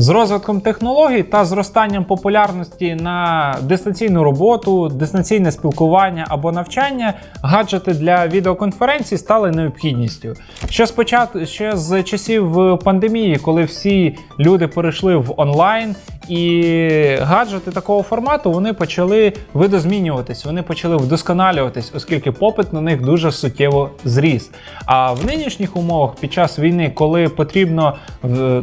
З розвитком технологій та зростанням популярності на дистанційну роботу, дистанційне спілкування або навчання, гаджети для відеоконференцій стали необхідністю. Ще спочатку, ще з часів пандемії, коли всі люди перейшли в онлайн, і гаджети такого формату вони почали видозмінюватись, вони почали вдосконалюватись, оскільки попит на них дуже суттєво зріс. А в нинішніх умовах під час війни, коли потрібно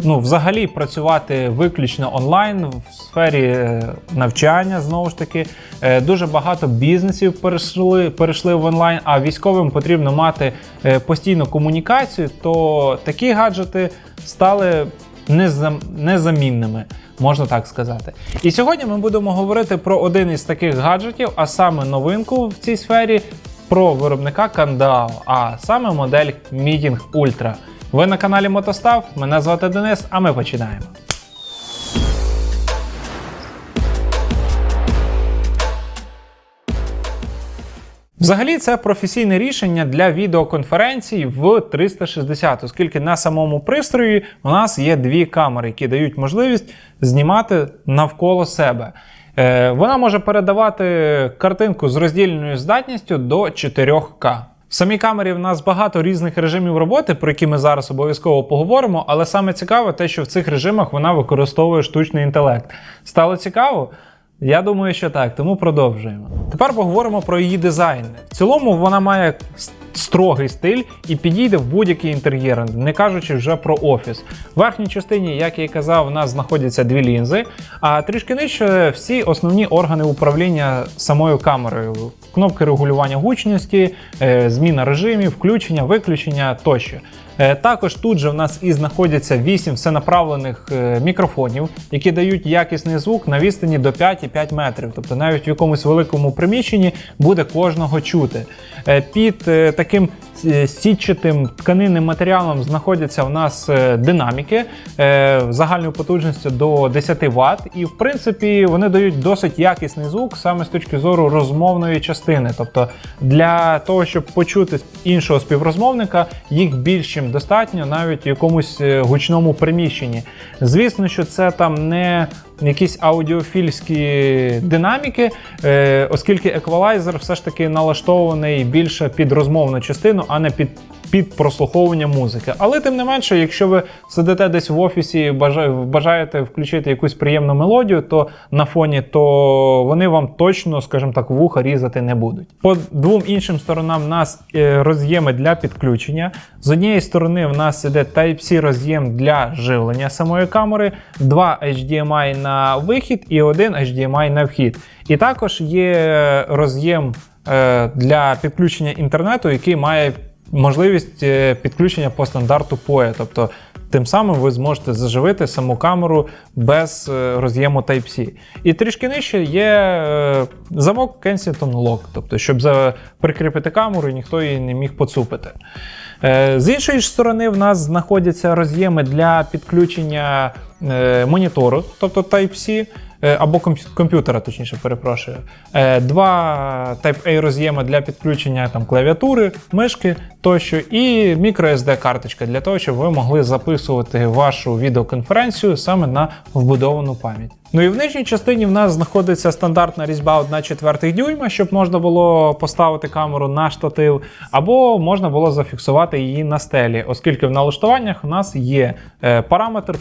ну, взагалі працювати виключно онлайн в сфері е, навчання, знову ж таки, е, дуже багато бізнесів перейшли, перейшли в онлайн, а військовим потрібно мати е, постійну комунікацію, то такі гаджети стали незамінними, можна так сказати. І сьогодні ми будемо говорити про один із таких гаджетів, а саме новинку в цій сфері про виробника Kandao, а саме модель Meeting Ultra. Ви на каналі Мотостав, мене звати Денис, а ми починаємо. Взагалі, це професійне рішення для відеоконференцій в 360, оскільки на самому пристрої у нас є дві камери, які дають можливість знімати навколо себе. Е, Вона може передавати картинку з роздільною здатністю до 4К. В самій камері в нас багато різних режимів роботи, про які ми зараз обов'язково поговоримо, але саме цікаве те, що в цих режимах вона використовує штучний інтелект. Стало цікаво? Я думаю, що так, тому продовжуємо. Тепер поговоримо про її дизайн. В цілому вона має строгий стиль і підійде в будь-який інтер'єр, не кажучи вже про офіс. В верхній частині, як я і казав, у нас знаходяться дві лінзи, а трішки нижче всі основні органи управління самою камерою. Кнопки регулювання гучності, е, зміна режимів, включення, виключення тощо. Е, Також тут же в нас і знаходяться 8 всенаправлених е, мікрофонів, які дають якісний звук на відстані до 5,5 метрів. Тобто навіть в якомусь великому приміщенні буде кожного чути. Е, Під таким сітчатим тканинним матеріалом знаходяться в нас динаміки загальною потужністю до 10 Вт. І в принципі вони дають досить якісний звук саме з точки зору розмовної частини. Тобто для того, щоб почути іншого співрозмовника, їх більш чим достатньо навіть в якомусь е, гучному приміщенні. Звісно, що це там не якісь аудіофільські динаміки, е, оскільки еквалайзер все ж таки налаштований більше під розмовну частину, а не під. Під прослуховування музики. Але тим не менше, якщо ви сидите десь в офісі і бажаєте включити якусь приємну мелодію, то на фоні, то вони вам точно, скажімо так, вуха різати не будуть. По двом іншим сторонам в нас е, роз'єми для підключення. З однієї сторони, в нас іде Type-C роз'єм для живлення самої камери, два HDMI на вихід і один HDMI на вхід. І також є роз'єм е, для підключення інтернету, який має можливість е, підключення по стандарту PoE. Тобто тим самим ви зможете заживити саму камеру без е, роз'єму Type-C. І трішки нижче є е, замок Kensington Lock, тобто, щоб прикріпити камеру і ніхто її не міг поцупити. З іншої ж сторони, в нас знаходяться роз'єми для підключення монітору, тобто Type-C. Е, Або комп'ютера, точніше, перепрошую. Е, Два Type-A роз'єми для підключення там, клавіатури, мишки тощо, і microSD карточка для того, щоб ви могли записувати вашу відеоконференцію саме на вбудовану пам'ять. Ну і в нижній частині в нас знаходиться стандартна різьба 1,4 дюйма, щоб можна було поставити камеру на штатив, або можна було зафіксувати її на стелі, оскільки в налаштуваннях у нас є е, параметр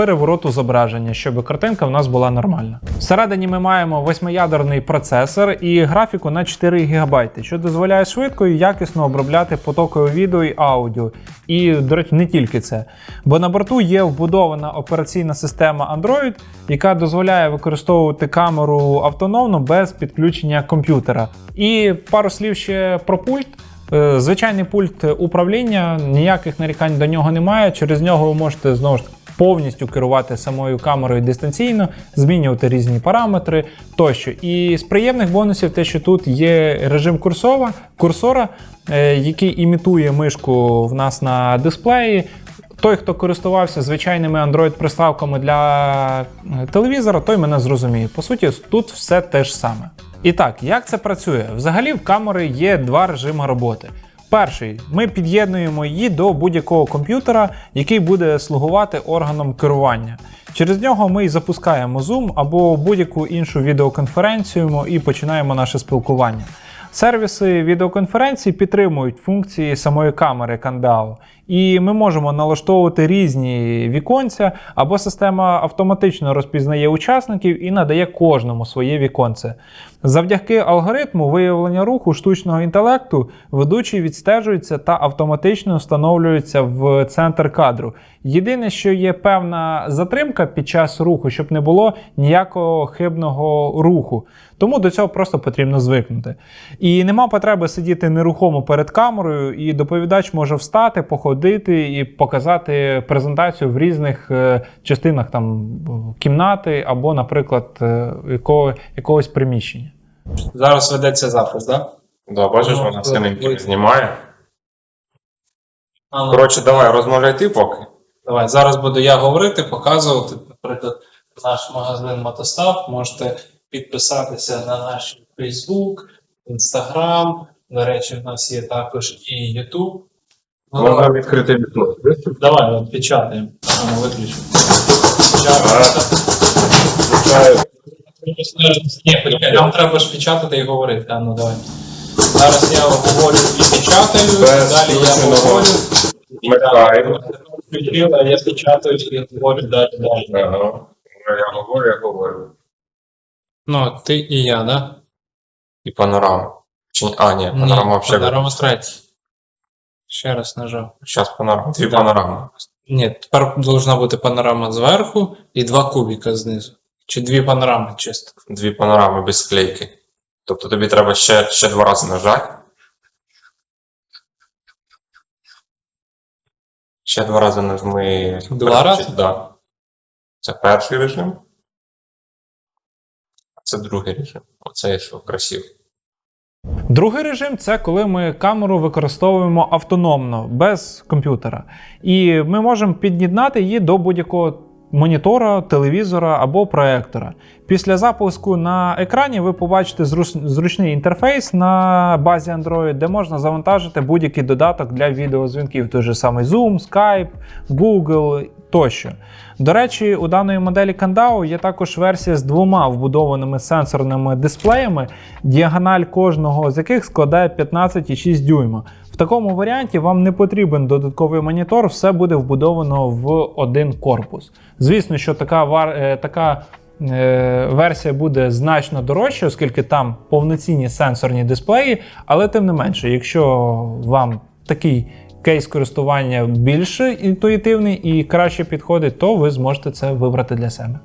перевороту зображення, щоб картинка в нас була нормальна. Всередині ми маємо восьмиядерний процесор і графіку на 4 ГБ, що дозволяє швидко і якісно обробляти потокове відео і аудіо. І, до речі, не тільки це. Бо на борту є вбудована операційна система Android, яка дозволяє використовувати камеру автономно без підключення комп'ютера. І пару слів ще про пульт. Е, Звичайний пульт управління, ніяких нарікань до нього немає. Через нього ви можете знову ж таки повністю керувати самою камерою дистанційно, змінювати різні параметри тощо. І з приємних бонусів те, що тут є режим курсора, курсора, е, який імітує мишку в нас на дисплеї. Той, хто користувався звичайними Android-приставками для е, телевізора, той мене зрозуміє. По суті, тут все те ж саме. І так, як це працює? Взагалі в камери є два режими роботи. Перший, ми під'єднуємо її до будь-якого комп'ютера, який буде слугувати органом керування. Через нього ми і запускаємо Zoom або будь-яку іншу відеоконференцію і починаємо наше спілкування. Сервіси відеоконференції підтримують функції самої камери CanDAO, і ми можемо налаштовувати різні віконця, або система автоматично розпізнає учасників і надає кожному своє віконце. Завдяки алгоритму виявлення руху штучного інтелекту ведучий відстежується та автоматично встановлюється в центр кадру. Єдине, що є певна затримка під час руху, щоб не було ніякого хибного руху. Тому до цього просто потрібно звикнути. І нема потреби сидіти нерухомо перед камерою, і доповідач може встати, походити і показати презентацію в різних е, частинах там кімнати або, наприклад, е, якого, якогось приміщення. Зараз ведеться запис, так? Да? Да, бачиш, Ну, вона то- знімає. А, ну, Коротше, давай, розмовляй ти поки. Давай, зараз буду я говорити, показувати, наприклад, наш магазин Мотостав. Можете підписатися на наш Facebook, Instagram. До речі, в нас є також і YouTube. Можна відкрити вікно. Давай, от печатаємо. Виключу. Ні, почекай, нам треба ж печатати і говорити. А, ну давай. Зараз я говорю і печатаю, Без далі я включеного говорю. Вмикаємо. Включила, я печатаю і говорю далі далі. Ага. Ну, Я говорю, я говорю. Ну, ти і я, да? І панорама. Чи... А, ні, панорама взагалі. Панорама третій. Ще раз нажав. Зараз панорама. Дві панорами. Ні, тепер должна бути панорама зверху і два кубіка знизу. Чи дві панорами чисто. Дві панорами без склейки. Тобто тобі треба ще, ще два рази нажати. Ще два рази нажми. Два рази? Да. Це перший режим. Це другий режим. Оце що красиво. Другий режим це коли ми камеру використовуємо автономно, без комп'ютера. І ми можемо під'єднати її до будь-якого монітора, телевізора або проектора. Після запуску на екрані ви побачите зручний інтерфейс на базі Android, де можна завантажити будь-який додаток для відеозвінків, той же самий Zoom, Skype, Google тощо. До речі, у даної моделі Kandao є також версія з двома вбудованими сенсорними дисплеями, діагональ кожного з яких складає 15,6 дюйма. В такому варіанті вам не потрібен додатковий монітор, все буде вбудовано в один корпус. Звісно, що така, вар... е, така е, версія буде значно дорожча, оскільки там повноцінні сенсорні дисплеї, але тим не менше, якщо вам такий кейс користування більш інтуїтивний і краще підходить, то ви зможете це вибрати для себе.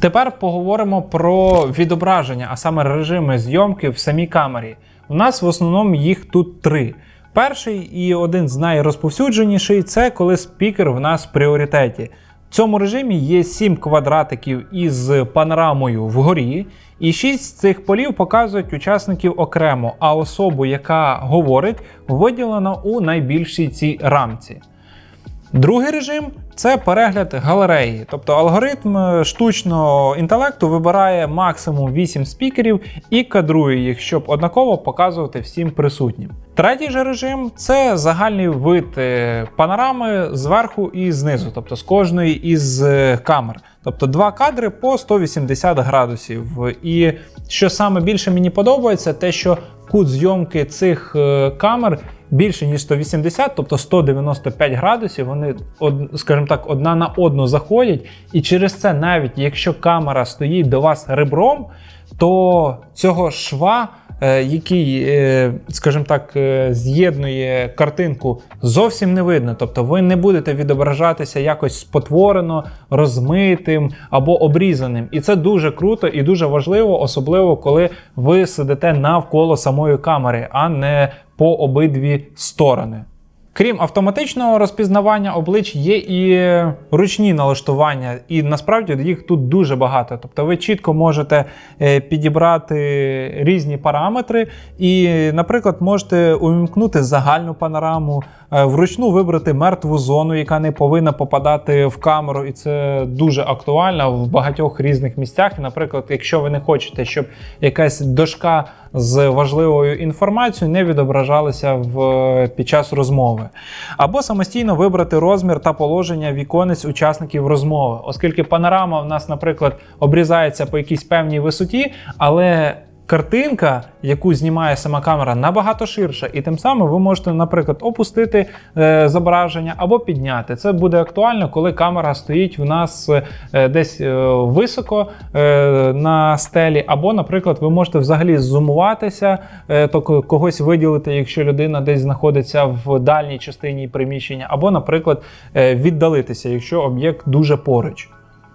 Тепер поговоримо про відображення, а саме режими зйомки в самій камері. У нас в основному їх тут три. Перший і один з найрозповсюдженіший це коли спікер в нас в пріоритеті. В цьому режимі є 7 квадратиків із панорамою вгорі, і 6 з цих полів показують учасників окремо, а особу, яка говорить, виділено у найбільшій цій рамці. Другий режим це перегляд галереї, тобто алгоритм е, штучного інтелекту вибирає максимум 8 спікерів і кадрує їх, щоб однаково показувати всім присутнім. Третій же режим це загальний вид е, панорами зверху і знизу, тобто з кожної із е, камер. Тобто два кадри по 180 градусів. І що саме більше мені подобається, те, що кут зйомки цих е, камер більше ніж 180, тобто 195 градусів, вони, скажімо так, одна на одну заходять. І через це, навіть якщо камера стоїть до вас ребром, то цього шва, який, е, скажімо так, е, з'єднує картинку, зовсім не видно. Тобто ви не будете відображатися якось спотворено, розмитим або обрізаним. І це дуже круто і дуже важливо, особливо коли ви сидите навколо самої камери, а не по обидві сторони. Крім автоматичного розпізнавання облич, є і ручні налаштування, і насправді їх тут дуже багато. Тобто ви чітко можете е, підібрати різні параметри, і, наприклад, можете увімкнути загальну панораму, е, вручну вибрати мертву зону, яка не повинна попадати в камеру, і це дуже актуально в багатьох різних місцях. Наприклад, якщо ви не хочете, щоб якась дошка з важливою інформацією не відображалися в, під час розмови. Або самостійно вибрати розмір та положення віконець учасників розмови, оскільки панорама в нас, наприклад, обрізається по якійсь певній висоті, але картинка, яку знімає сама камера, набагато ширша, і тим самим ви можете, наприклад, опустити е, зображення або підняти. Це буде актуально, коли камера стоїть в нас е, десь е, високо е, на стелі, або, наприклад, ви можете взагалі зумуватися, е, то когось виділити, якщо людина десь знаходиться в дальній частині приміщення, або, наприклад, е, віддалитися, якщо об'єкт дуже поруч.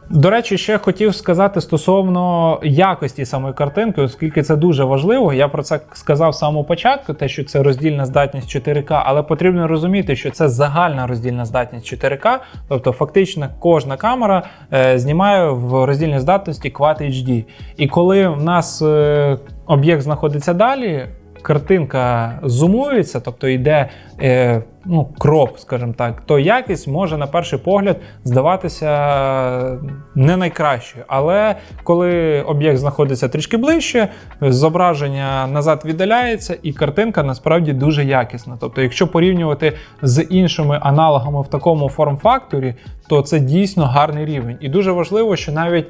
До речі, ще хотів сказати стосовно якості самої картинки, оскільки це дуже важливо. Я про це сказав з самого початку, те, що це роздільна здатність 4К, але потрібно розуміти, що це загальна роздільна здатність 4К, тобто фактично кожна камера е, знімає в роздільній здатності Quad HD. І коли в нас е, об'єкт знаходиться далі. Картинка зумується, тобто йде е, ну, кроп, скажімо так, то якість може на перший погляд здаватися не найкращою. Але коли об'єкт знаходиться трішки ближче, зображення назад віддаляється, і картинка насправді дуже якісна. Тобто, якщо порівнювати з іншими аналогами в такому форм-факторі, то це дійсно гарний рівень. І дуже важливо, що навіть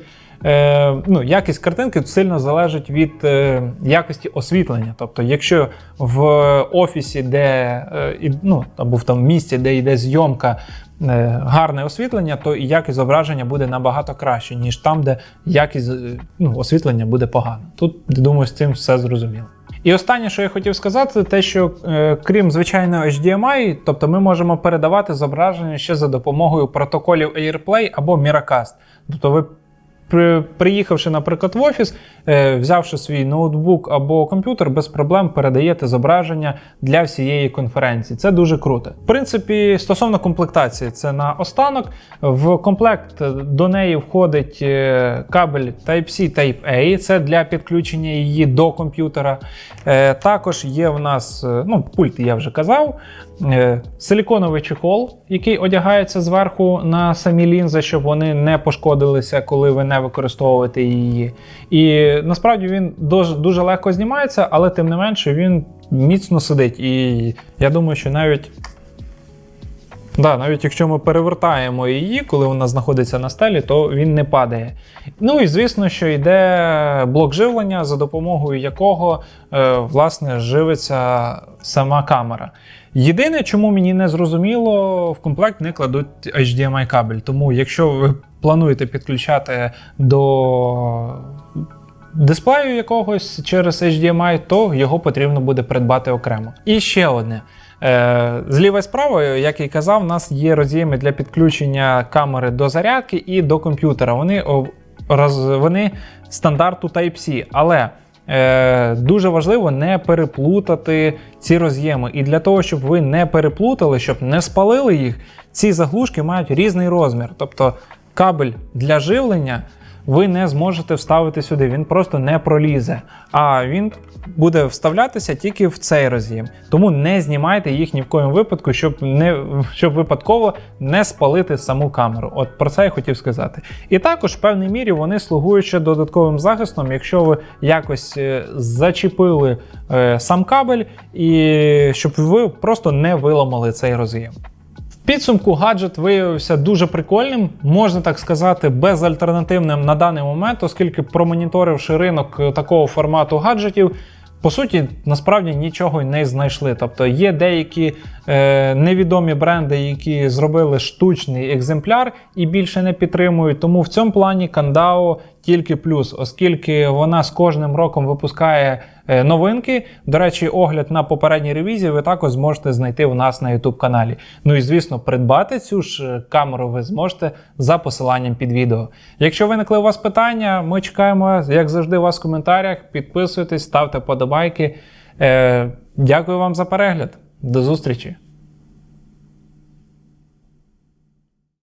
е, ну, якість картинки сильно залежить від е, якості освітлення. Тобто, якщо в офісі, де е, ну, або в тому місці, де йде зйомка, гарне освітлення, то і якість зображення буде набагато краще, ніж там, де якість ну, освітлення буде погана. Тут, думаю, з цим все зрозуміло. І останнє, що я хотів сказати, те, що е, крім звичайного HDMI, тобто ми можемо передавати зображення ще за допомогою протоколів AirPlay або Miracast. Тобто ви приїхавши, наприклад, в офіс, е, взявши свій ноутбук або комп'ютер, без проблем передаєте зображення для всієї конференції. Це дуже круто. В принципі, стосовно комплектації, це на останок. В комплект до неї входить е, кабель Type-C Type-A, це для підключення її до комп'ютера. Е, Також є в нас ну, пульт, я вже казав. Е, Силіконовий чехол, який одягається зверху на самі лінзи, щоб вони не пошкодилися, коли ви не використовуєте її. І насправді він дуже, дуже легко знімається, але тим не менше він міцно сидить. І я думаю, що навіть. Да, навіть якщо ми перевертаємо її, коли вона знаходиться на стелі, то він не падає. Ну і звісно, що йде блок живлення, за допомогою якого е, власне живиться сама камера. Єдине, чому мені не зрозуміло, в комплект не кладуть HDMI кабель. Тому, якщо ви плануєте підключати до дисплею якогось через HDMI, то його потрібно буде придбати окремо. І ще одне. Е, Зліва і справа, як й казав, у нас є роз'єми для підключення камери до зарядки і до комп'ютера. Вони, вони стандарту Type-C, але е, дуже важливо не переплутати ці роз'єми. І для того, щоб ви не переплутали, щоб не спалили їх, ці заглушки мають різний розмір. Тобто кабель для живлення ви не зможете вставити сюди, він просто не пролізе. А він буде вставлятися тільки в цей роз'єм. Тому не знімайте їх ні в коєму випадку, щоб не щоб випадково не спалити саму камеру. От про це я хотів сказати. І також в певній мірі вони слугують ще додатковим захистом, якщо ви якось е, зачепили е, сам кабель, і щоб ви просто не виламали цей роз'єм. Підсумку гаджет виявився дуже прикольним, можна так сказати, безальтернативним на даний момент, оскільки промоніторивши ринок е, такого формату гаджетів, по суті, насправді нічого не знайшли. Тобто є деякі е, невідомі бренди, які зробили штучний екземпляр і більше не підтримують. Тому в цьому плані Кандау тільки плюс, оскільки вона з кожним роком випускає е, новинки. До речі, огляд на попередній ревізії ви також зможете знайти у нас на YouTube каналі. Ну і звісно, придбати цю ж е, камеру ви зможете за посиланням під відео. Якщо виникли у вас питання, ми чекаємо, як завжди, вас в коментарях. Підписуйтесь, ставте подобайки. Е, дякую вам за перегляд. До зустрічі!